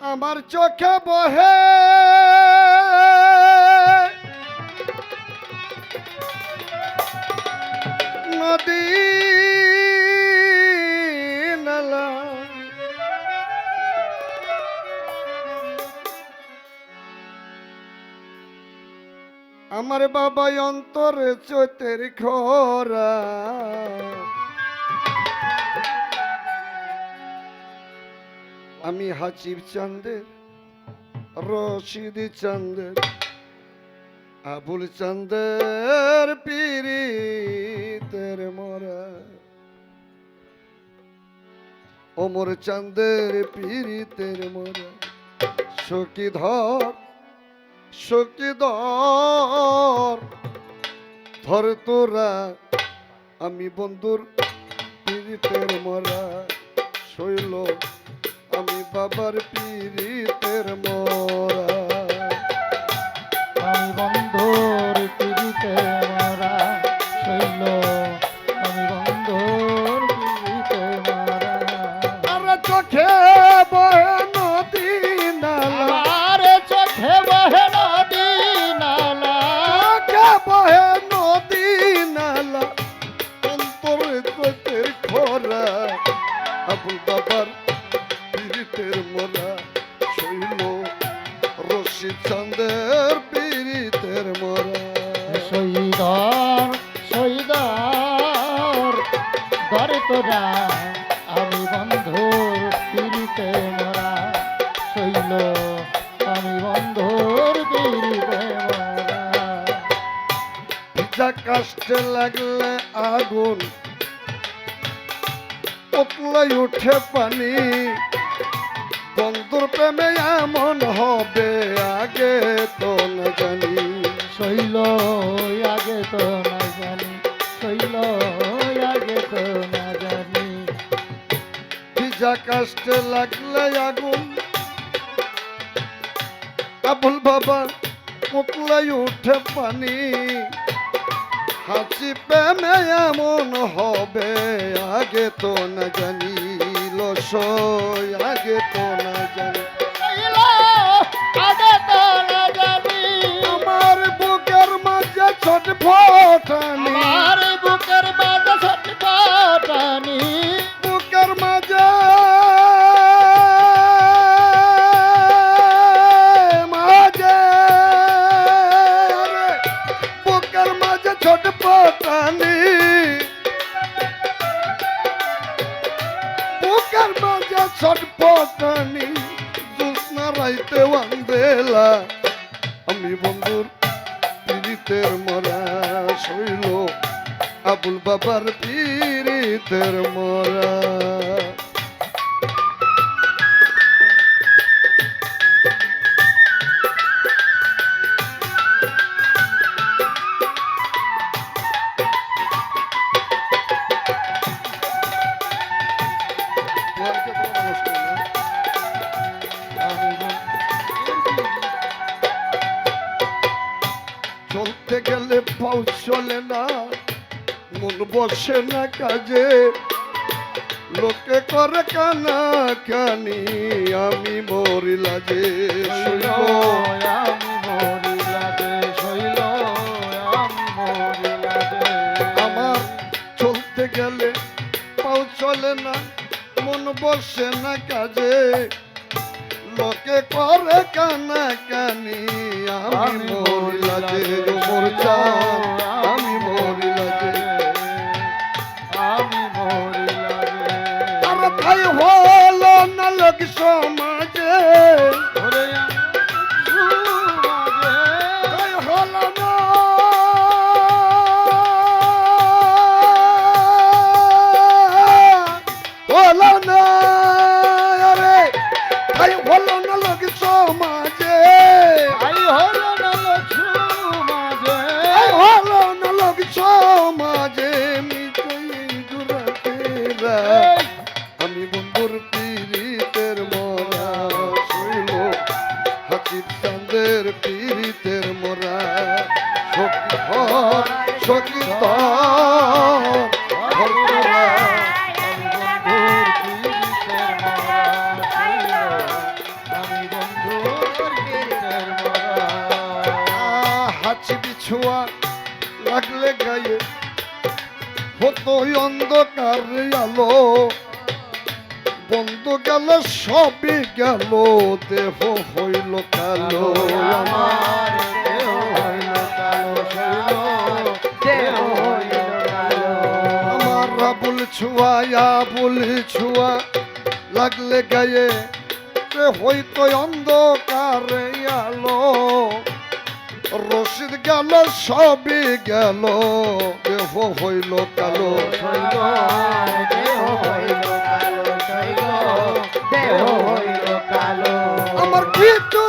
আমার চোখে বহে। নদী আমার বাবা অন্তরে চৈতের খরা আমি হাচিব চান্দের রশিদ চান্দের আবুল চান্দের পিরিতের মরা। ওমর চান্দের পিরিতের মরা। সখীধর সখীধর, ধর তোরা, আমি বন্ধুর পিরিতের মরা। শৈল আমি বাবার পিরিতের মরা। আমি বন্ধুর পিড়িতে মারা শৈল। আমি বন্ধুর পিড়িতে মারা। আর চোখে বহে নদী নালা। আমার চোখে বহে নদী নালা। চোখে বহে নদী নালা। অন্তরে খরা আবুল বাবার তোরা আমি বন্ধুর পিড়িতে মরা। শৈল আমি বন্ধুর পিড়িতে মরা। কাষ্টে লাগলে আগুন পতলাই উঠে পানি। বন্ধুর প্রেমে এমন হবে আগে তো না জানি। শৈল আগে কাষ্টে লাগলে আগুন। আবুল বাবা পতলাই উঠে পানি। হাসি প্রেমে এমন হবে আগে তো না জানি আগে তো না জানি। আগে তো না জানি। আমার বুকের মাঝে ছোট ফোটানি ফোটানি বুকের মাঝে ছোট ফোটানি জোৎস্না রাইতে ওয়ান্দেলা আমি বন্ধুর পীড়িতের মরা শৈল, আবুল বাবার পীড়িতের মরা। চলে না মন বসে না কাজে। লোকে করে কানা কানি আমি মরিলা যে আমার চলতে গেলে পাও চলে না মন বসে না কাজে। লোকে করে কানা কানি আমি মরিলা যে মোর চাঁদ আমি মরিলা যে আমি মরিলা আমার ভাই হলো না লোক সমাজে সঙ্গীতন ভক্তরা হাঁচি বিছুয়া লাগলে গায়ে হতো অন্ধকার আলো বন্ধ গেল সবই গেল দেহ হইল কালো আমার রাবুল ছুয়া আবুল ছুয়া। লাগলে গায়ে রে হইতো অন্ধকারে আলো। রশিদ গেল সবই গেল দেহ হইল কালো। আমার কিছুতে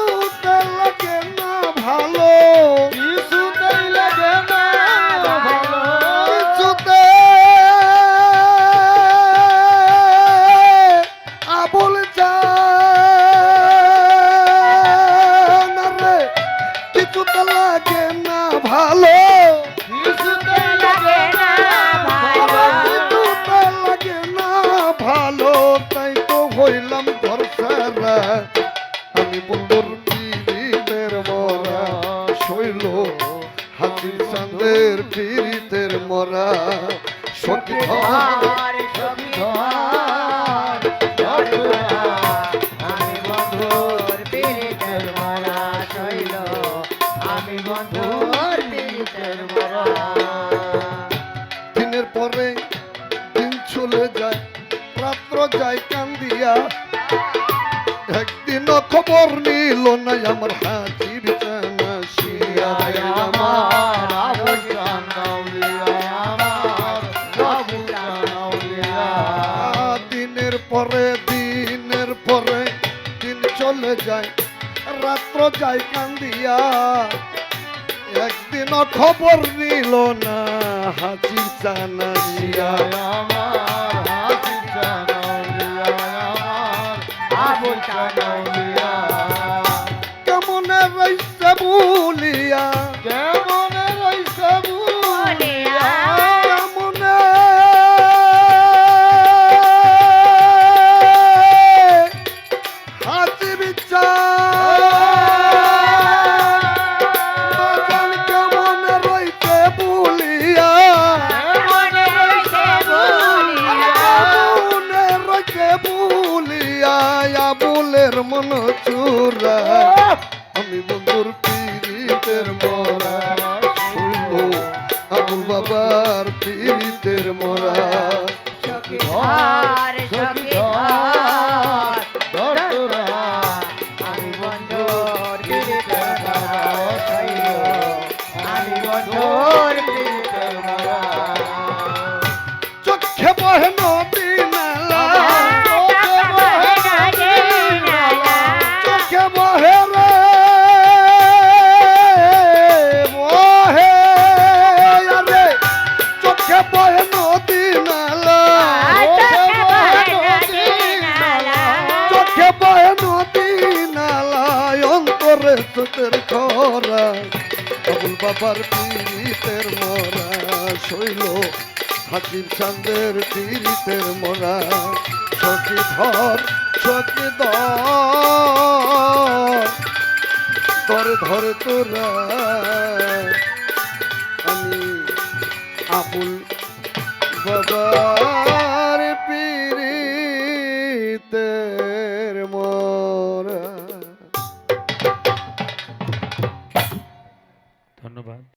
আমি বন্ধুর মরা শৈল হাতির চাঁদের পীরিতের মরা। সখী ঘর সখী ধরা, পীড়িতের পীড়িতের দিনের পরে দিন চলে যায় রাত্র যায় কান্দিয়া। খবর নিল না আমার জানাউলিয়া দিনের পরে দিনের পরে দিন চলে যায়, রাত্র যায় কান্দিয়া। একদিন খবর নিল না হাজির জানা শিয়া আমার সুতের খরা আবুল বাবার পীরিতের মরা, শৈল হাকিম চান্দের পীরিতের মরা। সখী ধর সখী ধর, ধরে তোরা। আমি আবুল